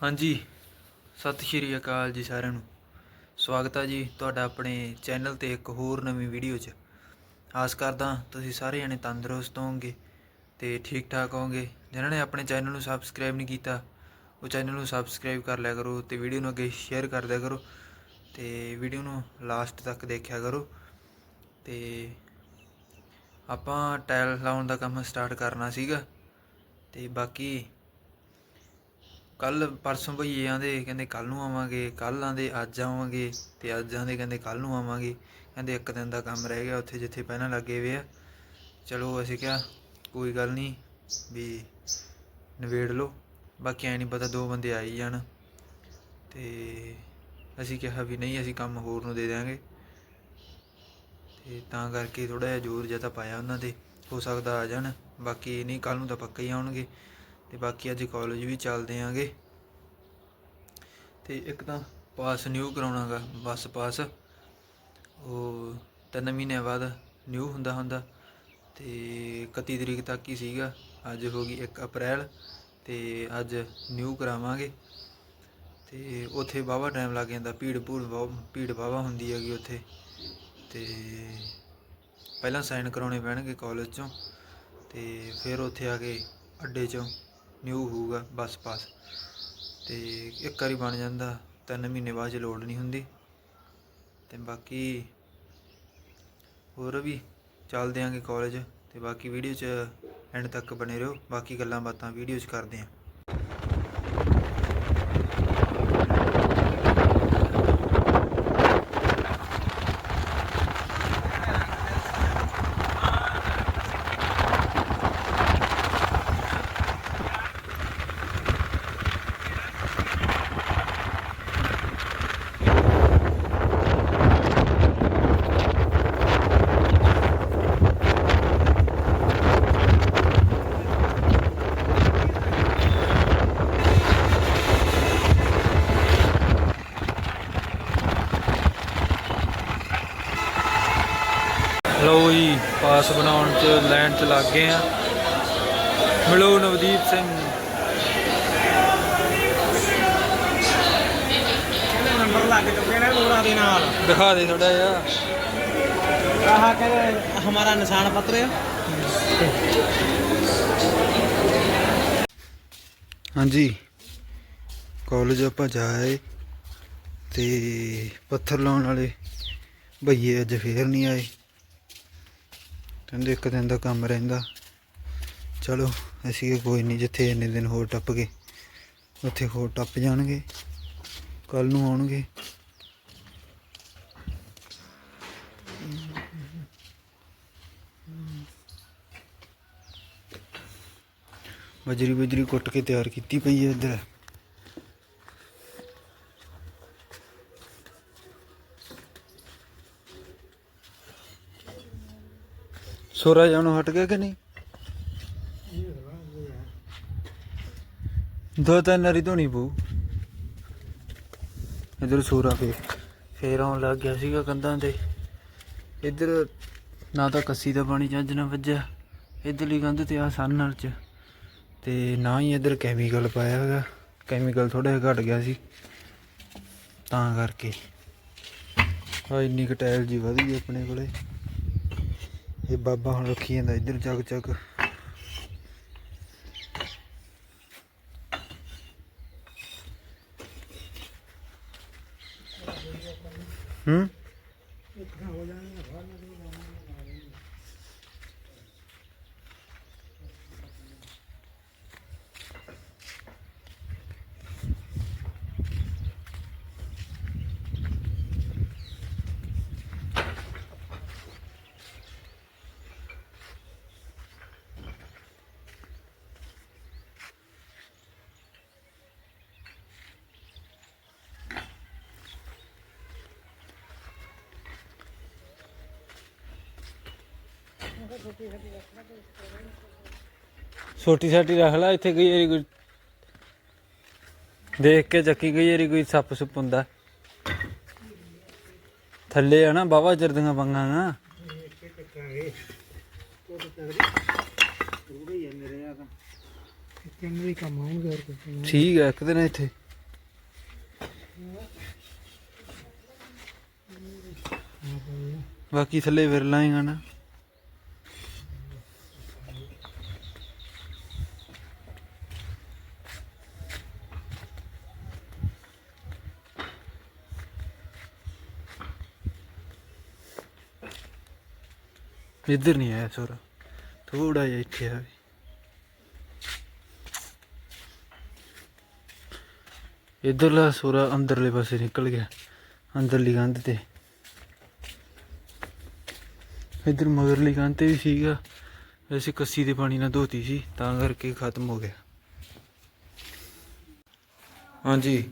ਹਾਂਜੀ। ਸਤਿ ਸ਼੍ਰੀ ਅਕਾਲ ਜੀ ਸਾਰਿਆਂ ਨੂੰ। ਸਵਾਗਤ ਹੈ ਜੀ ਤੁਹਾਡਾ ਆਪਣੇ ਚੈਨਲ ਤੇ ਇੱਕ ਹੋਰ ਨਵੀਂ ਵੀਡੀਓ 'ਚ। ਆਸ ਕਰਦਾ ਤੁਸੀਂ ਸਾਰੇ ਜਣੇ ਤੰਦਰੁਸਤ ਹੋਵੋਗੇ ਤੇ ਠੀਕ ਠਾਕ ਹੋਵੋਗੇ। ਜਿਨ੍ਹਾਂ ਨੇ ਆਪਣੇ ਚੈਨਲ ਨੂੰ ਸਬਸਕ੍ਰਾਈਬ ਨਹੀਂ ਕੀਤਾ, ਉਹ ਚੈਨਲ ਨੂੰ ਸਬਸਕ੍ਰਾਈਬ ਕਰ ਲਿਆ ਕਰੋ ਤੇ ਵੀਡੀਓ ਨੂੰ ਅੱਗੇ ਸ਼ੇਅਰ ਕਰ ਦਿਆ ਕਰੋ ਤੇ ਵੀਡੀਓ ਨੂੰ ਲਾਸਟ ਤੱਕ ਦੇਖਿਆ ਕਰੋ। ਤੇ ਆਪਾਂ ਟਾਇਲ ਲਾਉਣ ਦਾ ਕੰਮ ਸਟਾਰਟ ਕਰਨਾ ਸੀਗਾ ਤੇ ਬਾਕੀ ਕੱਲ ਪਰਸੋਂ ਭਈਏ ਆਂਦੇ, ਕਹਿੰਦੇ ਕੱਲ ਨੂੰ ਆਵਾਂਗੇ ਕੱਲ ਆਂਦੇ, ਅੱਜ ਆਵਾਂਗੇ ਤੇ ਅੱਜ ਆਂਦੇ ਕਹਿੰਦੇ ਕੱਲ ਨੂੰ ਆਵਾਂਗੇ। ਕਹਿੰਦੇ ਇੱਕ ਦਿਨ ਦਾ ਕੰਮ ਰਹਿ ਗਿਆ ਉੱਥੇ ਜਿੱਥੇ ਪਹਿਲਾਂ ਲੱਗੇ ਹੋਏ ਆ। ਚਲੋ ਅਸੀਂ ਕਿਹਾ, ਕੋਈ ਗੱਲ ਨਹੀਂ ਵੀ ਨਵੇੜ ਲਓ। ਬਾਕੀ ਐ ਨਹੀਂ ਪਤਾ ਦੋ ਬੰਦੇ ਆਈ ਜਾਣ। ਤੇ ਅਸੀਂ ਕਿਹਾ ਵੀ ਨਹੀਂ, ਅਸੀਂ ਕੰਮ ਹੋਰ ਨੂੰ ਦੇ ਦਿਆਂਗੇ। ਤੇ ਤਾਂ ਕਰਕੇ ਥੋੜਾ ਜਿਹਾ ਜ਼ੋਰ ਜਿਹਾ ਤਾਂ ਪਾਇਆ ਉਹਨਾਂ 'ਤੇ। ਹੋ ਸਕਦਾ ਆ ਜਾਣ। ਬਾਕੀ ਨਹੀਂ ਕੱਲ ਨੂੰ ਤਾਂ ਪੱਕਾ ਹੀ ਆਉਣਗੇ। ਤੇ ਬਾਕੀ ਅੱਜ ਕਾਲਜ ਵੀ ਚੱਲਦੇ ਆਂਗੇ। ਤੇ ਇੱਕ ਤਾਂ ਪਾਸ ਨਿਊ ਕਰਾਉਣਾਗਾ ਬੱਸ ਪਾਸ ਉਹ ਤਿੰਨ ਮਹੀਨਿਆਂ ਬਾਅਦ ਨਿਊ ਹੁੰਦਾ ਹੁੰਦਾ। ਤੇ 31 ਤਰੀਕ ਤੱਕ ਹੀ ਸੀਗਾ, ਅੱਜ ਹੋ ਗਈ 1 ਅਪ੍ਰੈਲ ਤੇ ਅੱਜ ਨਿਊ ਕਰਾਵਾਂਗੇ। ਤੇ ਉੱਥੇ ਵਾਹਵਾ ਟਾਈਮ ਲੱਗ ਜਾਂਦਾ, ਭੀੜ ਭੂੜ ਵਾਹ- ਭੀੜ ਵਾਹਵਾ ਹੁੰਦੀ ਹੈਗੀ ਉੱਥੇ। ਤੇ ਪਹਿਲਾਂ ਸਾਈਨ ਕਰਾਉਣੇ ਪੈਣਗੇ ਕਾਲਜ ਚੋਂ। ਤੇ ਫਿਰ ਉੱਥੇ ਆ ਕੇ ਅੱਡੇ ਚੋਂ ਨਿਊ ਹੋਊਗਾ, ਬੱਸ ਪਾਸ ਤੇ ਇੱਕ ਵਾਰੀ ਬਣ ਜਾਂਦਾ, ਤਿੰਨ ਮਹੀਨੇ ਬਾਅਦ ਚ ਲੋਡ ਨਹੀਂ ਹੁੰਦੀ। ਤੇ ਬਾਕੀ ਹੋਰ ਵੀ ਚੱਲਦੇ ਆਂਗੇ ਕਾਲਜ ਤੇ ਬਾਕੀ ਵੀਡੀਓ 'ਚ ਐਂਡ ਤੱਕ ਬਣੇ ਰਹੋ। ਬਾਕੀ ਗੱਲਾਂ ਬਾਤਾਂ ਵੀਡੀਓ 'ਚ ਕਰਦੇ ਆਂ ਲਓ ਪਾਸ ਬਣਾਉਣ 'ਚ ਲਾਈਨ 'ਚ ਲੱਗ ਗਏ ਆ ਮਿਲੋ ਨਵਦੀਪ ਸਿੰਘ। ਨੰਬਰ ਲੱਗ ਚੁੱਕੇ ਨੇ ਦੋਰਾਂ ਦੇ ਨਾਲ। ਦਿਖਾ ਦੇ ਥੋੜਾ ਜਿਹਾ। ਆਹ ਕਹਿੰਦੇ ਹਮਾਰਾ ਨਿਸ਼ਾਨ ਪੱਤਰ ਹੈ। ਹਾਂਜੀ। ਕਾਲਜ ਆਪਾਂ ਜਾਏ ਤੇ ਪੱਥਰ ਲਾਉਣ ਵਾਲੇ ਭਈਏ ਅੱਜ ਫੇਰ ਨਹੀਂ ਆਏ। ਕਹਿੰਦੇ ਇੱਕ ਦਿਨ ਦਾ ਕੰਮ ਰਹਿੰਦਾ। ਚਲੋ, ਅਸੀਂ ਕੋਈ ਨਹੀਂ ਜਿੱਥੇ ਇੰਨੇ ਦਿਨ ਹੋਰ ਟੱਪ ਗਏ, ਉੱਥੇ ਹੋਰ ਟੱਪ ਜਾਣਗੇ। ਕੱਲ ਨੂੰ ਆਉਣਗੇ। ਬਜਰੀ ਬਜਰੀ ਕੁੱਟ ਕੇ ਤਿਆਰ ਕੀਤੀ ਪਈ ਹੈ ਇੱਧਰ। ਸੋਰਾ ਜਾਣੋ ਹਟ ਗਿਆ ਕਿ ਨਹੀਂ? ਦੋ ਤਿੰਨ ਨਰੀ ਧੋਣੀ ਪਊ। ਇੱਧਰ ਸੋਰਾ ਫੇਰ ਫੇਰ ਆਉਣ ਲੱਗ ਗਿਆ ਸੀਗਾ ਕੰਧਾਂ ਤੇ। ਇੱਧਰ ਨਾ ਤਾਂ ਕੱਸੀ ਦਾ ਪਾਣੀ ਚੱਜ ਨਾਲ ਵੱਜਿਆ, ਇੱਧਰਲੀ ਕੰਧ ਤੇ ਆ ਸੰਨ ਨਾਲ ਚ। ਤੇ ਨਾ ਹੀ ਇੱਧਰ ਕੈਮੀਕਲ ਪਾਇਆ ਹੈਗਾ ਕੈਮੀਕਲ ਥੋੜਾ ਜਿਹਾ ਘਟ ਗਿਆ ਸੀ। ਤਾਂ ਕਰਕੇ। ਆ ਇੰਨੀ ਕੁ ਟਾਇਲ ਜੀ ਵਧ ਗਈ ਆਪਣੇ ਕੋਲੇ। ਇਹ ਬਾਬਾ ਹੁਣ ਰੱਖੀ ਜਾਂਦਾ ਇੱਧਰ ਚੱਕ ਚੱਕ। ਹੂੰ? ਛੋਟੀ ਛਾਟੀ ਰੱਖ ਲੈ, ਇੱਥੇ ਕਈ ਵਾਰੀ ਕੋਈ ਦੇਖ ਕੇ ਚੱਕੀ ਕਈ ਵਾਰੀ ਕੋਈ ਸੱਪ ਸੁੱਪ ਹੁੰਦਾ। ਥੱਲੇ ਆ ਨਾ ਬਾਵਾ ਚਰਦੀਆਂ ਪੰਗਾਂ ਨਾ। ਠੀਕ ਹੈ ਇੱਕ ਦਿਨ ਇੱਥੇ। ਬਾਕੀ ਥੱਲੇ ਫਿਰ ਲਾਏਗਾ ਨਾ। ਇੱਧਰ ਨਹੀਂ ਆਇਆ ਸੋਰਾ ਥੋੜਾ ਜਿਹਾ ਇੱਥੇ ਆ ਇੱਧਰਲਾ ਸੋਰਾ ਅੰਦਰਲੇ ਪਾਸੇ ਨਿਕਲ ਗਿਆ, ਅੰਦਰਲੀ ਕੰਧ ਤੇ। ਇਧਰ ਮਗਰਲੀ ਕੰਧ ਤੇ ਵੀ ਸੀਗਾ, ਵੈਸੇ ਕੱਸੀ ਦੇ ਪਾਣੀ ਨਾਲ ਧੋਤੀ ਸੀ, ਤਾਂ ਕਰਕੇ ਖਤਮ ਹੋ ਗਿਆ। ਹਾਂਜੀ,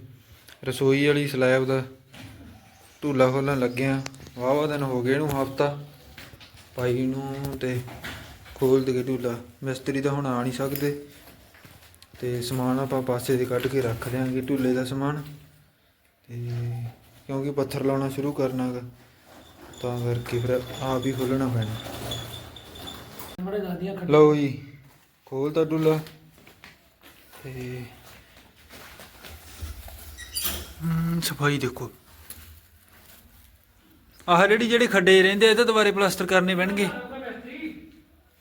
ਰਸੋਈ ਵਾਲੀ ਸਲੈਬ ਦਾ ਢੂਲਾ ਖੋਲਣ ਲੱਗਿਆ ਵਾਵਾ ਦਿਨ ਹੋ ਗਏ ਇਹਨੂੰ ਹਫਤਾ। ਪਾਈ ਨੂੰ ਤੇ ਖੋਲ ਦੇ ਢੂਲਾ। ਮਿਸਤਰੀ ਤਾਂ ਹੁਣ ਆ ਨਹੀਂ ਸਕਦੇ। ਤੇ ਸਮਾਨ ਆਪਾਂ ਪਾਸੇ ਦੇ ਕੱਢ ਕੇ ਰੱਖ ਦਿਆਂਗੇ ਢੂਲੇ ਦਾ ਸਮਾਨ। ਤੇ ਕਿਉਂਕਿ ਪੱਥਰ ਲਾਉਣਾ ਸ਼ੁਰੂ ਕਰਨਾ ਗਾ, ਤਾਂ ਕਰਕੇ ਫਿਰ ਆਪ ਹੀ ਖੋਲਣਾ ਪੈਣਾ। ਲਓ ਜੀ ਖੋਲਤਾ ਢੂਲਾ। ਤੇ ਸਫ਼ਾਈ ਦੇਖੋ। ਆਹ ਜਿਹੜੀ ਜਿਹੜੇ ਖੱਡੇ ਰਹਿੰਦੇ ਆ, ਇਹ ਤਾਂ ਦੁਬਾਰੇ ਪਲਾਸਟਰ ਕਰਨੇ ਪੈਣਗੇ।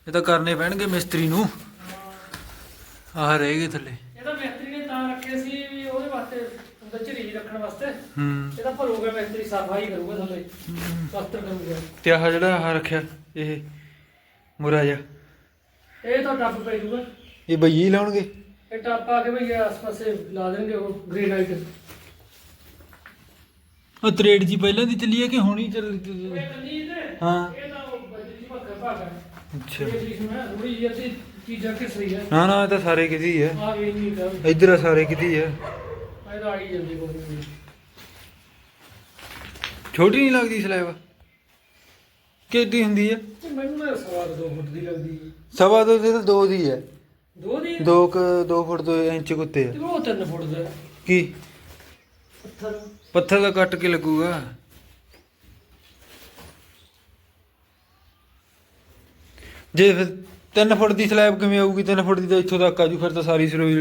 ਇਹ ਤਾਂ ਕਰਨੇ ਪੈਣਗੇ ਮਿਸਤਰੀ ਨੂੰ। ਆਹ ਰਹਿ ਗਏ ਥੱਲੇ। ਇਹਦਾ ਮਿਸਤਰੀ ਨੇ ਤਾਂ ਰੱਖੇ ਸੀ ਵੀ ਉਹਦੇ ਵਾਸਤੇ ਅੰਦਰ ਝਰੀ ਰੱਖਣ ਵਾਸਤੇ। ਹੂੰ। ਇਹਦਾ ਭਰੂਗਾ ਮਿਸਤਰੀ ਸਫ਼ਾਈ ਕਰੂਗਾ ਥੱਲੇ। ਪਲਾਸਟਰ ਕਰੂਗਾ। ਤੇ ਆਹ ਜਿਹੜਾ ਆਹ ਰੱਖਿਆ ਇਹ ਮੁਰਾ ਜਾ ਇਹ ਤਾਂ ਟੱਪ ਪੈ ਜੂਗਾ। ਇਹ ਬਈਏ ਹੀ ਲਾਉਣਗੇ? ਇਹ ਟੱਪ ਆ ਕੇ ਭਈ ਆਸ ਪਾਸੇ ਲਾ ਦੇਣਗੇ ਉਹ ਗ੍ਰੇਨਾਈਟ ਉਹ ਤਰੇੜ ਜੀ ਪਹਿਲਾਂ ਦੀ ਚੱਲੀ ਹੈ ਕਿ ਹੁਣੀ ਚੱਲ ਹਾਂ? ਇਹ ਤਾਂ ਉਹ ਬਜਰੀ ਭੱਖਾ ਭਾਗਾ ਅੱਛਾ। ਨਾ ਨਾ ਇਹ ਤਾਂ ਸਾਰੇ ਕਿਤੇ ਹੀ ਇੱਧਰ ਆ ਸਾਰੇ ਕਿਤੇ ਹੀ ਛੋਟੀ ਨਹੀਂ ਲੱਗਦੀ ਸਲੈਬ? ਕਿੱਡੀ ਹੁੰਦੀ ਹੈ? ਮੈਨੂੰ ਨਾ ਸਵਾਦ ਦੋ ਫੁੱਟ ਦੀ ਲੱਗਦੀ ਹੈ। ਸਵਾ ਦੋ ਤੇ ਤਾਂ ਦੋ ਦੀ ਹੈ। ਦੋ ਦੀ ਦੋ ਕ 2 ਫੁੱਟ 2 ਇੰਚ ਕੁੱਤੇ ਆ ਉਹ ਤਿੰਨ ਫੁੱਟ ਦਾ। ਕੀ? ਪੱਥਰ। ਪੱਥਰ ਦਾ ਕੱਟ ਕੇ ਲੱਗੂਗਾ। ਜੇ ਫਿਰ 3 ਫੁੱਟ ਦੀ ਸਲੈਬ ਕਿਵੇਂ ਆਊਗੀ? 3 ਫੁੱਟ ਦੀ ਤਾਂ ਇੱਥੋਂ ਤੱਕ ਆਜੂ, ਫਿਰ ਤਾਂ ਸਾਰੀ ਰਸੋਈ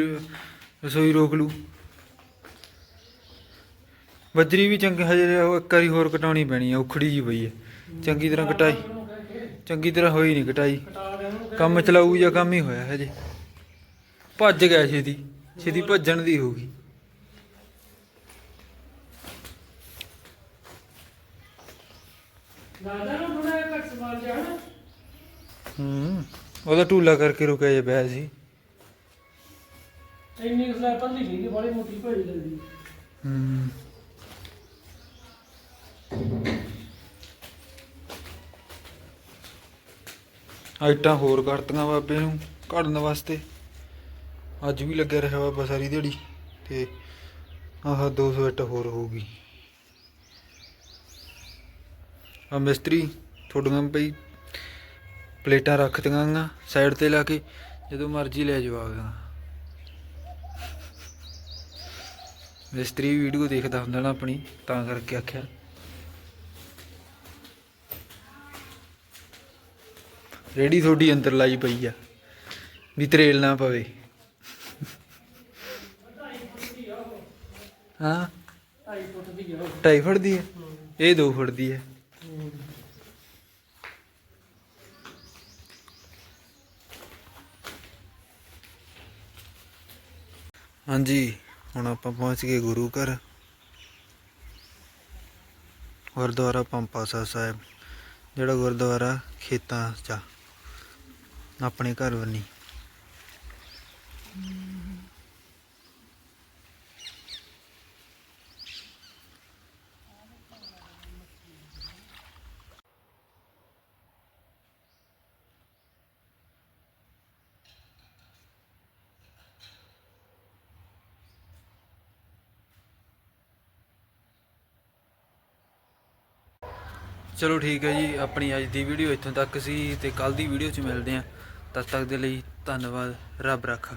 ਰਸੋਈ ਰੋਕ ਲੂ ਬੱਜਰੀ ਵੀ ਚੰਗੀ, ਹਜੇ ਉਹ ਇੱਕ ਵਾਰੀ ਹੋਰ ਕਟਾਉਣੀ ਪੈਣੀ ਆ, ਉਖੜੀ ਜੀ ਪਈ ਹੈ ਚੰਗੀ ਤਰ੍ਹਾਂ ਕਟਾਈ। ਚੰਗੀ ਤਰ੍ਹਾਂ ਹੋਈ ਨਹੀਂ ਕਟਾਈ। ਕੰਮ ਚਲਾਊ ਜਾਂ ਕੰਮ ਹੀ ਹੋਇਆ ਹਜੇ। ਭੱਜ ਗਿਆ ਛੇਤੀ। ਛੇਤੀ ਭੱਜਣ ਦੀ ਹੋਊਗੀ। ਦਾਦਾ ਨੂੰ ਥੋੜਾ ਜਿਹਾ ਘੱਟ ਸਵਾਲ ਜਾਣ। ਹੂੰ ਉਹਦਾ ਢੂਲਾ ਕਰਕੇ ਰੁਕਿਆ ਜੇ ਪਿਆ ਸੀ। ਇੰਨੀ ਸਲਾਹ ਪੱਲੀ ਨਹੀਂ ਬੜੀ ਮੋਟੀ ਭੇਜ ਦਿੰਦੀ ਹੂੰ। ਆਈਟਾਂ ਹੋਰ ਕਰਤੀਆਂ ਬਾਬੇ ਨੂੰ ਘੜਨ ਵਾਸਤੇ। ਅੱਜ ਵੀ ਲੱਗਿਆ ਰਿਹਾ ਬਾਬਾ ਸਾਰੀ ਦਿਹਾੜੀ ਤੇ ਆਹ 200 ਇੱਟ ਹੋਰ ਹੋਊਗੀ ਆ ਮਿਸਤਰੀ ਤੁਹਾਡੀਆਂ ਪਈ ਪਲੇਟਾਂ ਰੱਖ ਦਿਆਂਗਾ ਸਾਈਡ ਤੇ ਲਾ ਕੇ ਜਦੋਂ ਮਰਜ਼ੀ ਲੈ ਜਾਵਾਂਗਾ ਮਿਸਤਰੀ ਵੀਡੀਓ ਦੇਖਦਾ ਹੁੰਦਾ ਨਾ ਆਪਣੀ ਤਾਂ ਕਰਕੇ ਆਖਿਆ। ਰੇੜੀ ਤੁਹਾਡੀ ਅੰਦਰ ਲਾਈ ਪਈ ਆ ਵੀ ਤਰੇਲ ਨਾ ਪਵੇ। ਹਾਂ? 2.5 ਫੁੱਟ ਦੀ ਆ। ਉਹ। ਢਾਈ ਫੁੱਟ ਦੀ ਹੈ ਇਹ 2 ਫੁੱਟ ਦੀ ਹੈ ਹਾਂਜੀ, ਹੁਣ ਆਪਾਂ ਪਹੁੰਚ ਗਏ ਗੁਰੂ ਘਰ। ਗੁਰਦੁਆਰਾ ਪੰਪਾਸਾ ਸਾਹਿਬ ਜਿਹੜਾ ਗੁਰਦੁਆਰਾ ਖੇਤਾਂ 'ਚ ਆਪਣੇ ਘਰ ਵੰਨੀ ਚਲੋ ਠੀਕ ਹੈ ਜੀ, ਆਪਣੀ ਅੱਜ ਦੀ ਵੀਡੀਓ ਇੱਥੋਂ ਤੱਕ ਸੀ ਤੇ ਕੱਲ ਦੀ ਵੀਡੀਓ 'ਚ ਮਿਲਦੇ ਆਂ ਤਦ ਤੱਕ ਦੇ ਲਈ ਧੰਨਵਾਦ, ਰੱਬ ਰਾਖਾ।